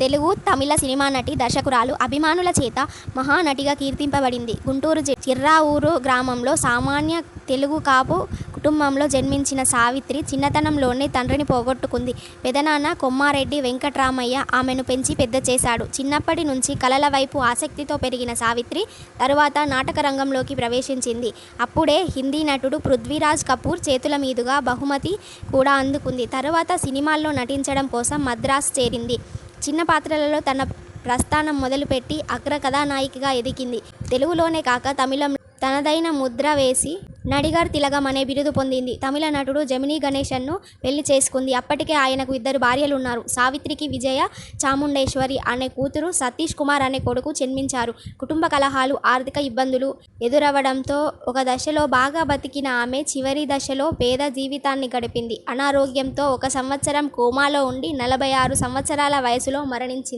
తెలుగు తమిళ cinema నటి దర్శకురాలు అభిమానుల చేత మహానటిగా కీర్తింపబడింది. గుంటూరు జి చిర్రావూరు గ్రామంలో సామాన్య తెలుగు కాపు కుటుంబంలో జన్మించిన సావిత్రి చిన్నతనంలోనే తండ్రిని పోగొట్టుకుంది. పెదనాన్న కొమ్మారెడ్డి వెంకట్రామయ్య ఆమెను పెంచి పెద్ద చేశాడు. చిన్నప్పటి నుంచి కళల వైపు ఆసక్తితో పెరిగిన సావిత్రి తరువాత నాటక రంగంలోకి ప్రవేశించింది. అప్పుడే హిందీ నటుడు పృథ్వీరాజ్ కపూర్ చేతుల మీదుగా బహుమతి కూడా అందుకుంది. తరువాత సినిమాల్లో నటించడం కోసం మద్రాస్ చేరింది. చిన్న పాత్రలలో తన ప్రస్థానం మొదలుపెట్టి అగ్ర కథానాయికగా ఎదిగింది. తెలుగులోనే కాక తమిళం తనదైన ముద్ర వేసి నడిగార్ తిలగం అనే బిరుదు పొందింది. తమిళ నటుడు జమినీ గణేశన్ను పెళ్ళి చేసుకుంది. అప్పటికే ఆయనకు ఇద్దరు భార్యలు ఉన్నారు. సావిత్రికి విజయ చాముండేశ్వరి అనే కూతురు సతీష్ కుమార్ అనే కొడుకు జన్మించారు. కుటుంబ కలహాలు ఆర్థిక ఇబ్బందులు ఎదురవ్వడంతో ఒక దశలో బాగా బతికిన ఆమె చివరి దశలో పేద జీవితాన్ని గడిపింది. అనారోగ్యంతో ఒక సంవత్సరం కోమాలో ఉండి నలభై ఆరు సంవత్సరాల వయసులో మరణించింది.